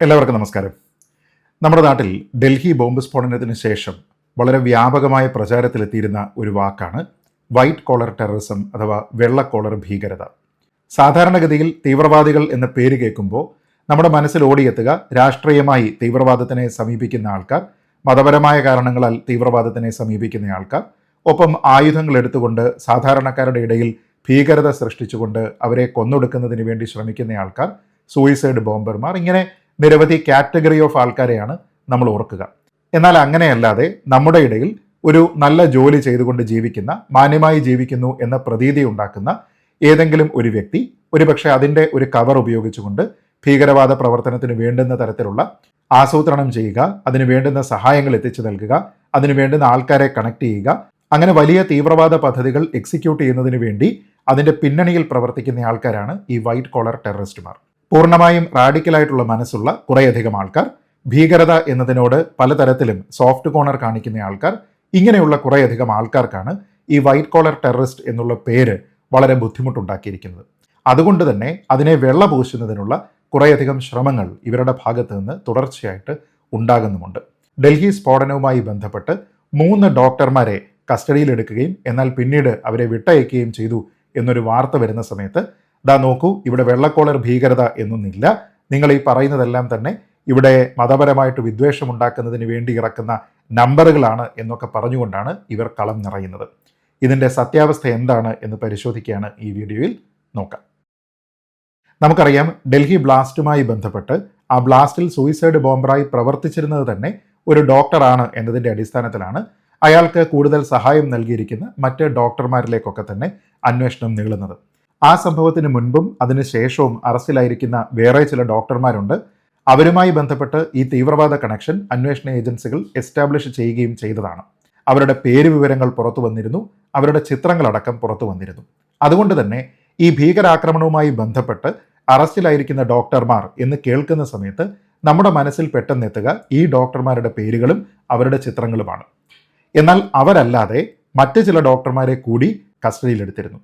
എല്ലാവർക്കും നമസ്കാരം. നമ്മുടെ നാട്ടിൽ ഡൽഹി ബോംബ് സ്ഫോടനത്തിന് ശേഷം വളരെ വ്യാപകമായ പ്രചാരത്തിലെത്തിയിരുന്ന ഒരു വാക്കാണ് വൈറ്റ് കോളർ ടെററിസം അഥവാ വെള്ള കോളർ ഭീകരത. സാധാരണഗതിയിൽ തീവ്രവാദികൾ എന്ന പേര് കേൾക്കുമ്പോൾ നമ്മുടെ മനസ്സിൽ ഓടിയെത്തുക രാഷ്ട്രീയമായി തീവ്രവാദത്തിനെ സമീപിക്കുന്ന ആൾക്കാർ മതപരമായ കാരണങ്ങളാൽ തീവ്രവാദത്തിനെ സമീപിക്കുന്ന ആൾക്കാർ ഒപ്പം ആയുധങ്ങൾ എടുത്തുകൊണ്ട് സാധാരണക്കാരുടെ ഇടയിൽ ഭീകരത സൃഷ്ടിച്ചുകൊണ്ട് അവരെ കൊന്നൊടുക്കുന്നതിന് വേണ്ടി ശ്രമിക്കുന്ന ആൾക്കാർ സൂയിസൈഡ് ബോംബർമാർ ഇങ്ങനെ നിരവധി കാറ്റഗറി ഓഫ് ആൾക്കാരെയാണ് നമ്മൾ ഓർക്കുക. എന്നാൽ അങ്ങനെയല്ലാതെ നമ്മുടെ ഇടയിൽ ഒരു നല്ല ജോലി ചെയ്തുകൊണ്ട് ജീവിക്കുന്ന മാന്യമായി ജീവിക്കുന്നു എന്ന പ്രതീതി ഉണ്ടാക്കുന്ന ഏതെങ്കിലും ഒരു വ്യക്തി ഒരുപക്ഷെ അതിന്റെ ഒരു കവർ ഉപയോഗിച്ചുകൊണ്ട് ഭീകരവാദ പ്രവർത്തനത്തിന് വേണ്ടുന്ന തരത്തിലുള്ള ആസൂത്രണം ചെയ്യുക അതിന് വേണ്ടുന്ന സഹായങ്ങൾ എത്തിച്ചു നൽകുക അതിന് വേണ്ടുന്ന ആൾക്കാരെ കണക്ട് ചെയ്യുക അങ്ങനെ വലിയ തീവ്രവാദ പദ്ധതികൾ എക്സിക്യൂട്ട് ചെയ്യുന്നതിന് വേണ്ടി അതിന്റെ പിന്നണിയിൽ പ്രവർത്തിക്കുന്ന ആൾക്കാരാണ് ഈ വൈറ്റ് കോളർ ടെററിസ്റ്റുമാർ. പൂർണമായും റാഡിക്കലായിട്ടുള്ള മനസ്സുള്ള കുറേയധികം ആൾക്കാർ ഭീകരത എന്നതിനോട് പലതരത്തിലും സോഫ്റ്റ് കോർണർ കാണിക്കുന്ന ആൾക്കാർ ഇങ്ങനെയുള്ള കുറേയധികം ആൾക്കാർക്കാണ് ഈ വൈറ്റ് കോളർ ടെററിസ്റ്റ് എന്നുള്ള പേര് വളരെ ബുദ്ധിമുട്ടുണ്ടാക്കിയിരിക്കുന്നത്. അതുകൊണ്ട് തന്നെ അതിനെ വെള്ള പൂശുന്നതിനുള്ള കുറേയധികം ശ്രമങ്ങൾ ഇവരുടെ ഭാഗത്ത് നിന്ന് തുടർച്ചയായിട്ട് ഉണ്ടാകുന്നുമുണ്ട്. ഡൽഹി സ്ഫോടനവുമായി ബന്ധപ്പെട്ട് മൂന്ന് ഡോക്ടർമാരെ കസ്റ്റഡിയിലെടുക്കുകയും എന്നാൽ പിന്നീട് അവരെ വിട്ടയക്കുകയും ചെയ്തു എന്നൊരു വാർത്ത വരുന്ന സമയത്ത് ദാ നോക്കൂ ഇവിടെ വെള്ളക്കോളർ ഭീകരത എന്നൊന്നില്ല നിങ്ങൾ ഈ പറയുന്നതെല്ലാം തന്നെ ഇവിടെ മതപരമായിട്ട് വിദ്വേഷം ഉണ്ടാക്കുന്നതിന് വേണ്ടി ഇറക്കുന്ന നമ്പറുകളാണ് എന്നൊക്കെ പറഞ്ഞുകൊണ്ടാണ് ഇവർ കളം നിറയുന്നത്. ഇതിന്റെ സത്യാവസ്ഥ എന്താണ് എന്ന് പരിശോധിക്കുകയാണ് ഈ വീഡിയോയിൽ നോക്കാം. നമുക്കറിയാം ഡൽഹി ബ്ലാസ്റ്റുമായി ബന്ധപ്പെട്ട് ആ ബ്ലാസ്റ്റിൽ സൂയിസൈഡ് ബോംബറായി പ്രവർത്തിച്ചിരുന്നത് തന്നെ ഒരു ഡോക്ടറാണ് എന്നതിന്റെ അടിസ്ഥാനത്തിലാണ് അയാൾക്ക് കൂടുതൽ സഹായം നൽകിയിരിക്കുന്ന മറ്റ് ഡോക്ടർമാരിലേക്കൊക്കെ തന്നെ അന്വേഷണം നീളുന്നത്. ആ സംഭവത്തിന് മുൻപും അതിനുശേഷവും അറസ്റ്റിലായിരിക്കുന്ന വേറെ ചില ഡോക്ടർമാരുണ്ട്. അവരുമായി ബന്ധപ്പെട്ട് ഈ തീവ്രവാദ കണക്ഷൻ അന്വേഷണ ഏജൻസികൾ എസ്റ്റാബ്ലിഷ് ചെയ്യുകയും ചെയ്തതാണ്. അവരുടെ പേര് വിവരങ്ങൾ പുറത്തു വന്നിരുന്നു. അവരുടെ ചിത്രങ്ങളടക്കം പുറത്തു വന്നിരുന്നു. അതുകൊണ്ട് തന്നെ ഈ ഭീകരാക്രമണവുമായി ബന്ധപ്പെട്ട് അറസ്റ്റിലായിരിക്കുന്ന ഡോക്ടർമാർ എന്ന് കേൾക്കുന്ന സമയത്ത് നമ്മുടെ മനസ്സിൽ പെട്ടെന്നെത്തുക ഈ ഡോക്ടർമാരുടെ പേരുകളും അവരുടെ ചിത്രങ്ങളുമാണ്. എന്നാൽ അവരല്ലാതെ മറ്റ് ചില ഡോക്ടർമാരെ കൂടി കസ്റ്റഡിയിലെടുത്തിരുന്നു.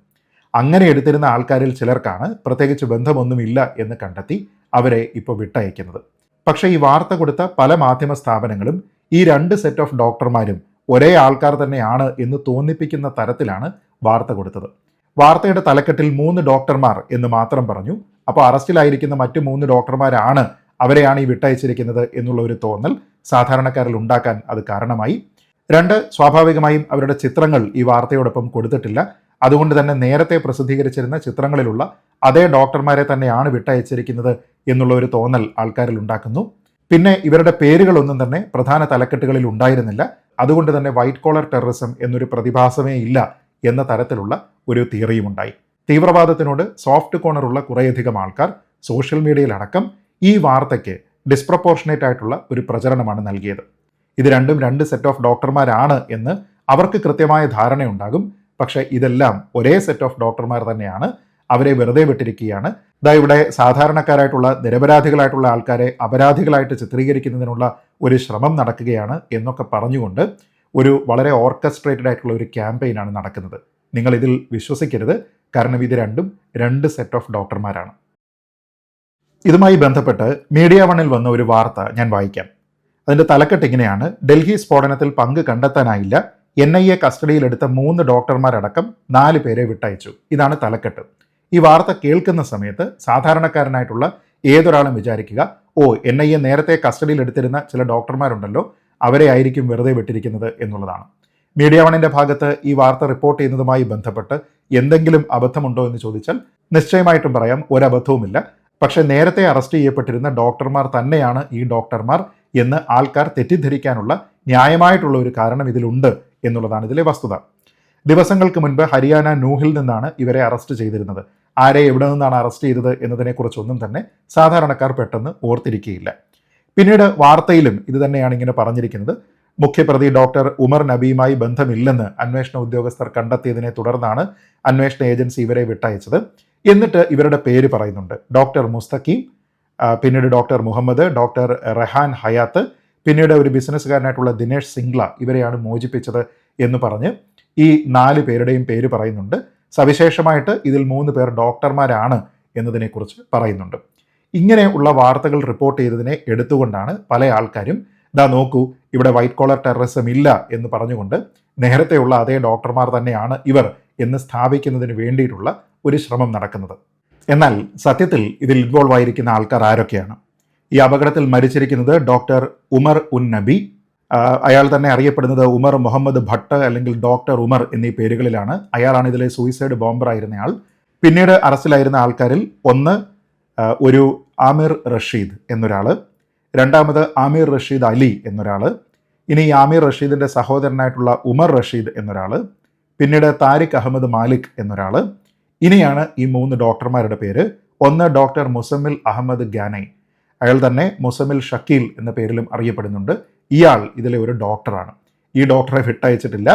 അങ്ങനെ എടുത്തിരുന്ന ആൾക്കാരിൽ ചിലർക്കാണ് പ്രത്യേകിച്ച് ബന്ധമൊന്നുമില്ല എന്ന് കണ്ടെത്തി അവരെ ഇപ്പോൾ വിട്ടയക്കുന്നത്. പക്ഷേ ഈ വാർത്ത കൊടുത്ത പല മാധ്യമ സ്ഥാപനങ്ങളും ഈ രണ്ട് സെറ്റ് ഓഫ് ഡോക്ടർമാരും ഒരേ ആൾക്കാർ തന്നെയാണ് എന്ന് തോന്നിപ്പിക്കുന്ന തരത്തിലാണ് വാർത്ത കൊടുത്തത്. വാർത്തയുടെ തലക്കെട്ടിൽ മൂന്ന് ഡോക്ടർമാർ എന്ന് മാത്രം പറഞ്ഞു. അപ്പോൾ അറസ്റ്റിലായിരിക്കുന്ന മറ്റു മൂന്ന് ഡോക്ടർമാരാണ് അവരെയാണ് ഈ വിട്ടയച്ചിരിക്കുന്നത് എന്നുള്ള ഒരു തോന്നൽ സാധാരണക്കാരിൽ ഉണ്ടാക്കാൻ അത് കാരണമായി. രണ്ട് സ്വാഭാവികമായും അവരുടെ ചിത്രങ്ങൾ ഈ വാർത്തയോടൊപ്പം കൊടുത്തിട്ടില്ല. അതുകൊണ്ട് തന്നെ നേരത്തെ പ്രസിദ്ധീകരിച്ചിരുന്ന ചിത്രങ്ങളിലുള്ള അതേ ഡോക്ടർമാരെ തന്നെയാണ് വിട്ടയച്ചിരിക്കുന്നത് എന്നുള്ള ഒരു തോന്നൽ ആൾക്കാരിൽ ഉണ്ടാക്കുന്നു. പിന്നെ ഇവരുടെ പേരുകളൊന്നും തന്നെ പ്രധാന തലക്കെട്ടുകളിൽ ഉണ്ടായിരുന്നില്ല. അതുകൊണ്ട് തന്നെ വൈറ്റ് കോളർ ടെററിസം എന്നൊരു പ്രതിഭാസമേ ഇല്ല എന്ന തരത്തിലുള്ള ഒരു തിയറിയും ഉണ്ടായി. തീവ്രവാദത്തിനോട് സോഫ്റ്റ് കോണറുള്ള കുറേയധികം ആൾക്കാർ സോഷ്യൽ മീഡിയയിലടക്കം ഈ വാർത്തയ്ക്ക് ഡിസ്പ്രപ്പോർഷനേറ്റ് ആയിട്ടുള്ള ഒരു പ്രചരണമാണ് നൽകിയത്. ഇത് രണ്ടും രണ്ട് സെറ്റ് ഓഫ് ഡോക്ടർമാരാണ് എന്ന് അവർക്ക് കൃത്യമായ ധാരണയുണ്ടാകും. പക്ഷേ ഇതെല്ലാം ഒരേ സെറ്റ് ഓഫ് ഡോക്ടർമാർ തന്നെയാണ് അവരെ വെറുതെ വിട്ടിരിക്കുകയാണ്. ഇതാ ഇവിടെ സാധാരണക്കാരായിട്ടുള്ള നിരപരാധികളായിട്ടുള്ള ആൾക്കാരെ അപരാധികളായിട്ട് ചിത്രീകരിക്കുന്നതിനുള്ള ഒരു ശ്രമം നടക്കുകയാണ് എന്നൊക്കെ പറഞ്ഞുകൊണ്ട് ഒരു വളരെ ഓർക്കസ്ട്രേറ്റഡ് ആയിട്ടുള്ള ഒരു ക്യാമ്പയിനാണ് നടക്കുന്നത്. നിങ്ങൾ ഇതിൽ വിശ്വസിക്കരുത്. കാരണം ഇത് രണ്ടും രണ്ട് സെറ്റ് ഓഫ് ഡോക്ടർമാരാണ് ഇതുമായി ബന്ധപ്പെട്ട് മീഡിയ വണ്ണിൽ വന്ന ഒരു വാർത്ത ഞാൻ വായിക്കാം. അതിന്റെ തലക്കെട്ട് ഇങ്ങനെയാണ്. ഡൽഹി സ്ഫോടനത്തിൽ പങ്ക് കണ്ടെത്താനായില്ല. എൻ ഐ എ കസ്റ്റഡിയിലെടുത്ത മൂന്ന് ഡോക്ടർമാരടക്കം നാല് പേരെ വിട്ടയച്ചു. ഇതാണ് തലക്കെട്ട്. ഈ വാർത്ത കേൾക്കുന്ന സമയത്ത് സാധാരണക്കാരനായിട്ടുള്ള ഏതൊരാളും വിചാരിക്കുക ഓ എൻ ഐ എ നേരത്തെ കസ്റ്റഡിയിലെടുത്തിരുന്ന ചില ഡോക്ടർമാരുണ്ടല്ലോ അവരെ ആയിരിക്കും വെറുതെ വിട്ടിരിക്കുന്നത് എന്നുള്ളതാണ്. മീഡിയ വണിന്റെ ഭാഗത്ത് ഈ വാർത്ത റിപ്പോർട്ട് ചെയ്യുന്നതുമായി ബന്ധപ്പെട്ട് എന്തെങ്കിലും അബദ്ധമുണ്ടോ എന്ന് ചോദിച്ചാൽ നിശ്ചയമായിട്ടും പറയാം ഒരബദ്ധവുമില്ല. പക്ഷേ നേരത്തെ അറസ്റ്റ് ചെയ്യപ്പെട്ടിരുന്ന ഡോക്ടർമാർ തന്നെയാണ് ഈ ഡോക്ടർമാർ എന്ന് ആൾക്കാർ തെറ്റിദ്ധരിക്കാനുള്ള ന്യായമായിട്ടുള്ള ഒരു കാരണം ഇതിലുണ്ട് എന്നുള്ളതാണ് ഇതിലെ വസ്തുത. ദിവസങ്ങൾക്ക് മുൻപ് ഹരിയാന നൂഹിൽ നിന്നാണ് ഇവരെ അറസ്റ്റ് ചെയ്തിരുന്നത്. ആരെ എവിടെ നിന്നാണ് അറസ്റ്റ് ചെയ്തത് എന്നതിനെക്കുറിച്ചൊന്നും തന്നെ സാധാരണക്കാർ പെട്ടെന്ന് ഓർത്തിരിക്കുകയില്ല പിന്നീട് വാർത്തയിലും ഇത് തന്നെയാണ് ഇങ്ങനെ പറഞ്ഞിരിക്കുന്നത്. മുഖ്യപ്രതി ഡോക്ടർ ഉമർ നബിയുമായി ബന്ധമില്ലെന്ന് അന്വേഷണ ഉദ്യോഗസ്ഥർ കണ്ടെത്തിയതിനെ തുടർന്നാണ് അന്വേഷണ ഏജൻസി ഇവരെ വിട്ടയച്ചത്. എന്നിട്ട് ഇവരുടെ പേര് പറയുന്നുണ്ട്. ഡോക്ടർ മുസ്തഖീം പിന്നീട് ഡോക്ടർ മുഹമ്മദ് ഡോക്ടർ റെഹാൻ ഹയാത്ത് പിന്നീട് ഒരു ബിസിനസ്സുകാരനായിട്ടുള്ള ദിനേഷ് സിംഗ്ല ഇവരെയാണ് മോചിപ്പിച്ചത് എന്ന് പറഞ്ഞ് ഈ നാല് പേരുടെയും പേര് പറയുന്നുണ്ട്. സവിശേഷമായിട്ട് ഇതിൽ മൂന്ന് പേർ ഡോക്ടർമാരാണ് എന്നതിനെക്കുറിച്ച് പറയുന്നുണ്ട്. ഇങ്ങനെ ഉള്ള വാർത്തകൾ റിപ്പോർട്ട് ചെയ്തതിനെ എടുത്തുകൊണ്ടാണ് പല ആൾക്കാരും ഇതാ നോക്കൂ ഇവിടെ വൈറ്റ് കോളർ ടെററിസം ഇല്ല എന്ന് പറഞ്ഞുകൊണ്ട് നേരത്തെയുള്ള അതേ ഡോക്ടർമാർ തന്നെയാണ് ഇവർ എന്ന് സ്ഥാപിക്കുന്നതിന് വേണ്ടിയിട്ടുള്ള ഒരു ശ്രമം നടക്കുന്നത്. എന്നാൽ സത്യത്തിൽ ഇതിൽ ഇൻവോൾവ് ആയിരിക്കുന്ന ആൾക്കാർ ആരൊക്കെയാണ്? ഈ അപകടത്തിൽ മരിച്ചിരിക്കുന്നത് ഡോക്ടർ ഉമർ ഉൻ നബി. അയാൾ തന്നെ അറിയപ്പെടുന്നത് ഉമർ മുഹമ്മദ് ഭട്ട് അല്ലെങ്കിൽ ഡോക്ടർ ഉമർ എന്നീ പേരുകളിലാണ്. അയാളാണ് ഇതിലെ സൂയിസൈഡ് ബോംബർ ആയിരുന്നയാൾ. പിന്നീട് അറസ്റ്റിലായിരുന്ന ആൾക്കാരിൽ ഒന്ന് ഒരു ആമിർ റഷീദ് എന്നൊരാൾ രണ്ടാമത് ആമിർ റഷീദ് അലി എന്നൊരാൾ ഇനി ഈ ആമിർ റഷീദിന്റെ സഹോദരനായിട്ടുള്ള ഉമർ റഷീദ് എന്നൊരാൾ പിന്നീട് താരിഖ് അഹമ്മദ് മാലിക് എന്നൊരാൾ ഇനിയാണ് ഈ മൂന്ന് ഡോക്ടർമാരുടെ പേര്. ഒന്ന് ഡോക്ടർ മുസമ്മിൽ അഹമ്മദ് ഗ്യാനൈ അയാൾ തന്നെ മുസമ്മിൽ ഷക്കീൽ എന്ന പേരിലും അറിയപ്പെടുന്നുണ്ട്. ഇയാൾ ഇതിലെ ഒരു ഡോക്ടറാണ്. ഈ ഡോക്ടറെ വിട്ടയച്ചിട്ടില്ല.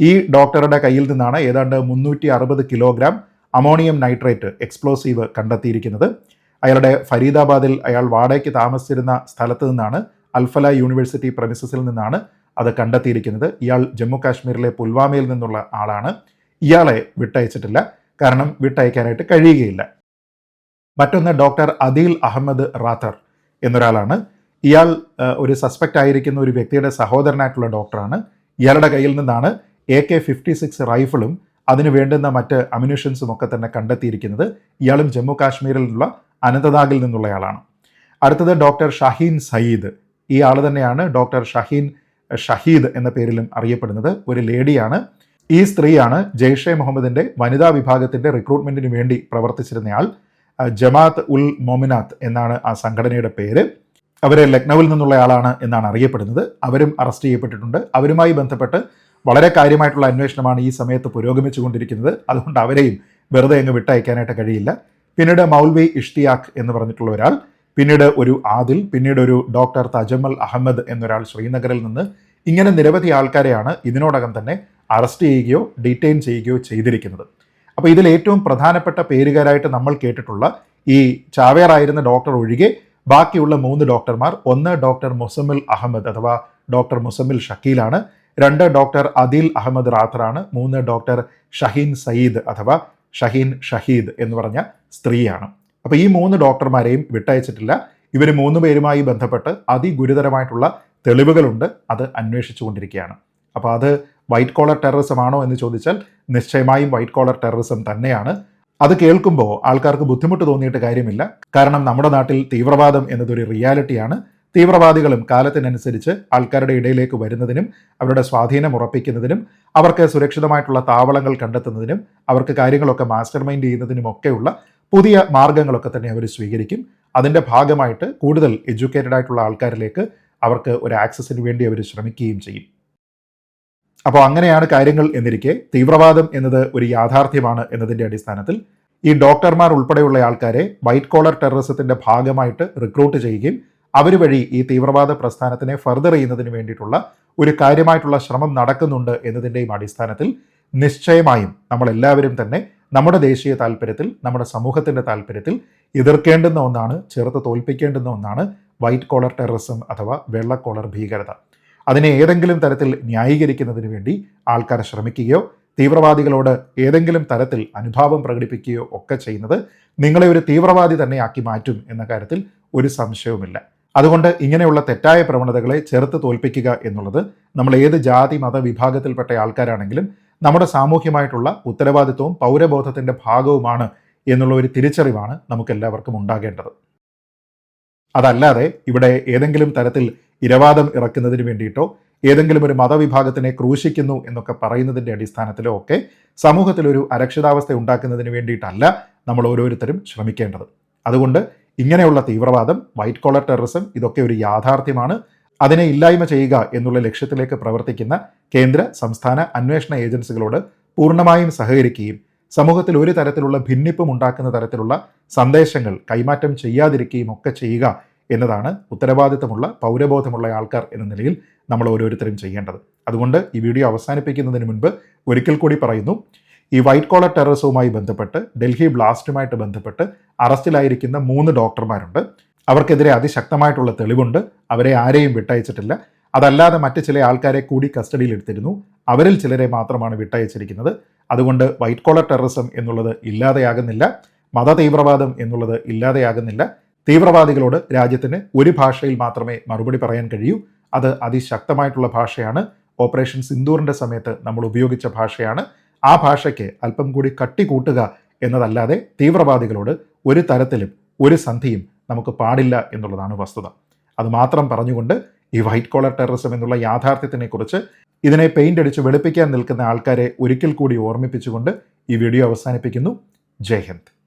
ഈ ഡോക്ടറുടെ കയ്യിൽ നിന്നാണ് ഏതാണ്ട് മുന്നൂറ്റി അറുപത് കിലോഗ്രാം അമോണിയം നൈട്രേറ്റ് എക്സ്പ്ലോസീവ് കണ്ടെത്തിയിരിക്കുന്നത്. അയാളുടെ ഫരീദാബാദിൽ അയാൾ വാടകയ്ക്ക് താമസിച്ചിരുന്ന സ്ഥലത്ത് നിന്നാണ് അൽഫല യൂണിവേഴ്സിറ്റി പ്രമിസസിൽ നിന്നാണ് അത് കണ്ടെത്തിയിരിക്കുന്നത്. ഇയാൾ ജമ്മു കാശ്മീരിലെ പുൽവാമയിൽ നിന്നുള്ള ആളാണ്. ഇയാളെ വിട്ടയച്ചിട്ടില്ല. കാരണം വിട്ടയക്കാനായിട്ട് കഴിയുകയില്ല. മറ്റൊന്ന് ഡോക്ടർ അദീൽ അഹമ്മദ് റാത്തർ എന്നൊരാളാണ്. ഇയാൾ ഒരു സസ്പെക്റ്റ് ആയിരിക്കുന്ന ഒരു വ്യക്തിയുടെ സഹോദരനായിട്ടുള്ള ഡോക്ടറാണ്. ഇയാളുടെ കയ്യിൽ നിന്നാണ് എ കെ ഫിഫ്റ്റി സിക്സ് റൈഫിളും അതിന് വേണ്ടുന്ന മറ്റ് അമ്യൂണിഷൻസും ഒക്കെ തന്നെ കണ്ടെത്തിയിരിക്കുന്നത്. ഇയാളും ജമ്മു കാശ്മീരിൽ നിന്നുള്ള അനന്തനാഗിൽ നിന്നുള്ളയാളാണ്. അടുത്തത് ഡോക്ടർ ഷഹീൻ സയ്യിദ്. ഈ ആൾ തന്നെയാണ് ഡോക്ടർ ഷഹീൻ ഷഹീദ് എന്ന പേരിലും അറിയപ്പെടുന്നത്. ഒരു ലേഡിയാണ്. ഈ സ്ത്രീയാണ് ജെയ്ഷെ മുഹമ്മദിന്റെ വനിതാ വിഭാഗത്തിന്റെ റിക്രൂട്ട്മെന്റിന് വേണ്ടി പ്രവർത്തിച്ചിരുന്നയാൾ. ജമാഅത്ത് ഉൽ മൊമിനാത്ത് എന്നാണ് ആ സംഘടനയുടെ പേര്. അവരെ ലക്നൌവിൽ നിന്നുള്ള ആളാണ് എന്നാണ് അറിയപ്പെടുന്നത്. അവരും അറസ്റ്റ് ചെയ്യപ്പെട്ടിട്ടുണ്ട്. അവരുമായി ബന്ധപ്പെട്ട് വളരെ കാര്യമായിട്ടുള്ള അന്വേഷണമാണ് ഈ സമയത്ത് പുരോഗമിച്ചുകൊണ്ടിരിക്കുന്നത്. അതുകൊണ്ട് അവരെയും വെറുതെ അങ്ങ് വിട്ടയക്കാനായിട്ട് കഴിയില്ല. പിന്നീട് മൗൽവി ഇഷ്തിയാഖ് എന്ന് പറഞ്ഞിട്ടുള്ള ഒരാൾ പിന്നീട് ഒരു ആദിൽ പിന്നീട് ഒരു ഡോക്ടർ തജമൽ അഹമ്മദ് എന്നൊരാൾ ശ്രീനഗറിൽ നിന്ന് ഇങ്ങനെ നിരവധി ആൾക്കാരെയാണ് ഇതിനോടകം തന്നെ അറസ്റ്റ് ചെയ്യുകയോ ഡീറ്റെയിൻ ചെയ്യുകയോ ചെയ്തിരിക്കുന്നത്. അപ്പോൾ ഇതിൽ ഏറ്റവും പ്രധാനപ്പെട്ട പേരുകാരായിട്ട് നമ്മൾ കേട്ടിട്ടുള്ള ഈ ചാവേറായിരുന്ന ഡോക്ടർ ഒഴികെ ബാക്കിയുള്ള മൂന്ന് ഡോക്ടർമാർ ഒന്ന് ഡോക്ടർ മുസമ്മിൽ അഹമ്മദ് അഥവാ ഡോക്ടർ മുസമ്മിൽ ഷക്കീലാണ് രണ്ട് ഡോക്ടർ അദിൽ അഹമ്മദ് റാത്തറാണ് മൂന്ന് ഡോക്ടർ ഷഹീൻ സയ്യിദ് അഥവാ ഷഹീൻ ഷഹീദ് എന്ന് പറഞ്ഞ സ്ത്രീയാണ്. അപ്പോൾ ഈ മൂന്ന് ഡോക്ടർമാരെയും വിട്ടയച്ചിട്ടില്ല. ഇവർ മൂന്ന് പേരുമായി ബന്ധപ്പെട്ട് അതിഗുരുതരമായിട്ടുള്ള തെളിവുകളുണ്ട്. അത് അന്വേഷിച്ചുകൊണ്ടിരിക്കുകയാണ്. അപ്പോൾ അത് വൈറ്റ് കോളർ ടെററിസം ആണോ എന്ന് ചോദിച്ചാൽ നിശ്ചയമായും വൈറ്റ് കോളർ ടെററിസം തന്നെയാണ്. അത് കേൾക്കുമ്പോൾ ആൾക്കാർക്ക് ബുദ്ധിമുട്ട് തോന്നിയിട്ട് കാര്യമില്ല. കാരണം നമ്മുടെ നാട്ടിൽ തീവ്രവാദം എന്നതൊരു റിയാലിറ്റിയാണ്. തീവ്രവാദികളും കാലത്തിനനുസരിച്ച് ആൾക്കാരുടെ ഇടയിലേക്ക് വരുന്നതിനും അവരുടെ സ്വാധീനം ഉറപ്പിക്കുന്നതിനും അവർക്ക് സുരക്ഷിതമായിട്ടുള്ള താവളങ്ങൾ കണ്ടെത്തുന്നതിനും അവർക്ക് കാര്യങ്ങളൊക്കെ മാസ്റ്റർ മൈൻഡ് ചെയ്യുന്നതിനുമൊക്കെയുള്ള പുതിയ മാർഗങ്ങളൊക്കെ തന്നെ അവർ സ്വീകരിക്കും. അതിന്റെ ഭാഗമായിട്ട് കൂടുതൽ എഡ്യൂക്കേറ്റഡ് ആയിട്ടുള്ള ആൾക്കാരിലേക്ക് അവർക്ക് ഒരു ആക്സസിന് വേണ്ടി അവർ ശ്രമിക്കുകയും ചെയ്യും. അപ്പോൾ അങ്ങനെയാണ് കാര്യങ്ങൾ എന്നിരിക്കെ. തീവ്രവാദം എന്നത് ഒരു യാഥാർത്ഥ്യമാണ് എന്നതിന്റെ അടിസ്ഥാനത്തിൽ ഈ ഡോക്ടർമാർ ഉൾപ്പെടെയുള്ള ആൾക്കാരെ വൈറ്റ് കോളർ ടെററിസത്തിന്റെ ഭാഗമായിട്ട് റിക്രൂട്ട് ചെയ്യുകയും അവർ വഴി ഈ തീവ്രവാദ പ്രസ്ഥാനത്തിനെ ഫർദർ ചെയ്യുന്നതിന് വേണ്ടിയിട്ടുള്ള ഒരു കാര്യമായിട്ടുള്ള ശ്രമം നടക്കുന്നുണ്ട് എന്നതിന്റെയും അടിസ്ഥാനത്തിൽ നിശ്ചയമായും നമ്മളെല്ലാവരും തന്നെ നമ്മുടെ ദേശീയ താല്പര്യത്തിൽ നമ്മുടെ സമൂഹത്തിന്റെ താല്പര്യത്തിൽ എതിർക്കേണ്ടുന്ന ഒന്നാണ് ചെറുത്ത് തോൽപ്പിക്കേണ്ടുന്ന ഒന്നാണ് വൈറ്റ് കോളർ ടെററിസം അഥവാ വെള്ള കോളർ ഭീകരത. അതിനെ ഏതെങ്കിലും തരത്തിൽ ന്യായീകരിക്കുന്നതിന് വേണ്ടി ആൾക്കാർ ശ്രമിക്കുകയോ തീവ്രവാദികളോട് ഏതെങ്കിലും തരത്തിൽ അനുഭാവം പ്രകടിപ്പിക്കുകയോ ഒക്കെ ചെയ്യുന്നത് നിങ്ങളെ ഒരു തീവ്രവാദി തന്നെ ആക്കി മാറ്റും എന്ന കാര്യത്തിൽ ഒരു സംശയവുമില്ല. അതുകൊണ്ട് ഇങ്ങനെയുള്ള തെറ്റായ പ്രവണതകളെ ചെറുത്ത് തോൽപ്പിക്കുക എന്നുള്ളത് നമ്മൾ ഏത് ജാതി മത വിഭാഗത്തിൽപ്പെട്ട ആൾക്കാരാണെങ്കിലും നമ്മുടെ സാമൂഹ്യമായിട്ടുള്ള ഉത്തരവാദിത്വവും പൗരബോധത്തിന്റെ ഭാഗവുമാണ് എന്നുള്ള ഒരു തിരിച്ചറിവാണ് നമുക്കെല്ലാവർക്കും ഉണ്ടാകേണ്ടത്. അതല്ലാതെ ഇവിടെ ഏതെങ്കിലും തരത്തിൽ ഇരവാദം ഇറക്കുന്നതിന് വേണ്ടിയിട്ടോ ഏതെങ്കിലും ഒരു മതവിഭാഗത്തിനെ ക്രൂശിക്കുന്നു എന്നൊക്കെ പറയുന്നതിന്റെ അടിസ്ഥാനത്തിലോ ഒക്കെ സമൂഹത്തിലൊരു അരക്ഷിതാവസ്ഥ ഉണ്ടാക്കുന്നതിന് വേണ്ടിയിട്ടല്ല നമ്മൾ ഓരോരുത്തരും ശ്രമിക്കേണ്ടത്. അതുകൊണ്ട് ഇങ്ങനെയുള്ള തീവ്രവാദം വൈറ്റ് കോളർ ടെററിസം ഇതൊക്കെ ഒരു യാഥാർത്ഥ്യമാണ്. അതിനെ ഇല്ലായ്മ ചെയ്യുക എന്നുള്ള ലക്ഷ്യത്തിലേക്ക് പ്രവർത്തിക്കുന്ന കേന്ദ്ര സംസ്ഥാന അന്വേഷണ ഏജൻസികളോട് പൂർണമായും സഹകരിക്കുകയും സമൂഹത്തിൽ ഒരു തരത്തിലുള്ള ഭിന്നിപ്പും ഉണ്ടാക്കുന്ന തരത്തിലുള്ള സന്ദേശങ്ങൾ കൈമാറ്റം ചെയ്യാതിരിക്കുകയും ഒക്കെ ചെയ്യുക എന്നതാണ് ഉത്തരവാദിത്തമുള്ള പൗരബോധമുള്ള ആൾക്കാർ എന്ന നിലയിൽ നമ്മൾ ഓരോരുത്തരും ചെയ്യേണ്ടത്. അതുകൊണ്ട് ഈ വീഡിയോ അവസാനിപ്പിക്കുന്നതിന് മുൻപ് ഒരിക്കൽ കൂടി പറയുന്നു ഈ വൈറ്റ് കോളർ ടെററിസവുമായി ബന്ധപ്പെട്ട് ഡൽഹി ബ്ലാസ്റ്റുമായിട്ട് ബന്ധപ്പെട്ട് അറസ്റ്റിലായിരിക്കുന്ന മൂന്ന് ഡോക്ടർമാരുണ്ട്. അവർക്കെതിരെ അതിശക്തമായിട്ടുള്ള തെളിവുണ്ട്. അവരെ ആരെയും വിട്ടയച്ചിട്ടില്ല. അതല്ലാതെ മറ്റ് ചില ആൾക്കാരെ കൂടി കസ്റ്റഡിയിൽ എടുത്തിരുന്നു അവരിൽ ചിലരെ മാത്രമാണ് വിട്ടയച്ചിരിക്കുന്നത്. അതുകൊണ്ട് വൈറ്റ് കോളർ ടെററിസം എന്നുള്ളത് ഇല്ലാതെയാകുന്നില്ല. മത തീവ്രവാദം എന്നുള്ളത് ഇല്ലാതെയാകുന്നില്ല. തീവ്രവാദികളോട് രാജ്യത്തിന് ഒരു ഭാഷയിൽ മാത്രമേ മറുപടി പറയാൻ കഴിയൂ. അത് അതിശക്തമായിട്ടുള്ള ഭാഷയാണ്. ഓപ്പറേഷൻ സിന്ദൂറിന്റെ സമയത്ത് നമ്മൾ ഉപയോഗിച്ച ഭാഷയാണ്. ആ ഭാഷയ്ക്ക് അല്പം കൂടി കട്ടി കൂട്ടുക എന്നതല്ലാതെ തീവ്രവാദികളോട് ഒരു തരത്തിലും ഒരു സന്ധിയും നമുക്ക് പാടില്ല എന്നുള്ളതാണ് വസ്തുത. അത് മാത്രം പറഞ്ഞുകൊണ്ട് ഈ വൈറ്റ് കോളർ ടെററിസം എന്നുള്ള യാഥാർത്ഥ്യത്തിനെക്കുറിച്ച് ഇതിനെ പെയിന്റ് അടിച്ച് വെളുപ്പിക്കാൻ നിൽക്കുന്ന ആൾക്കാരെ ഒരിക്കൽ കൂടി ഓർമ്മിപ്പിച്ചുകൊണ്ട് ഈ വീഡിയോ അവസാനിപ്പിക്കുന്നു. ജയ് ഹിന്ദ്.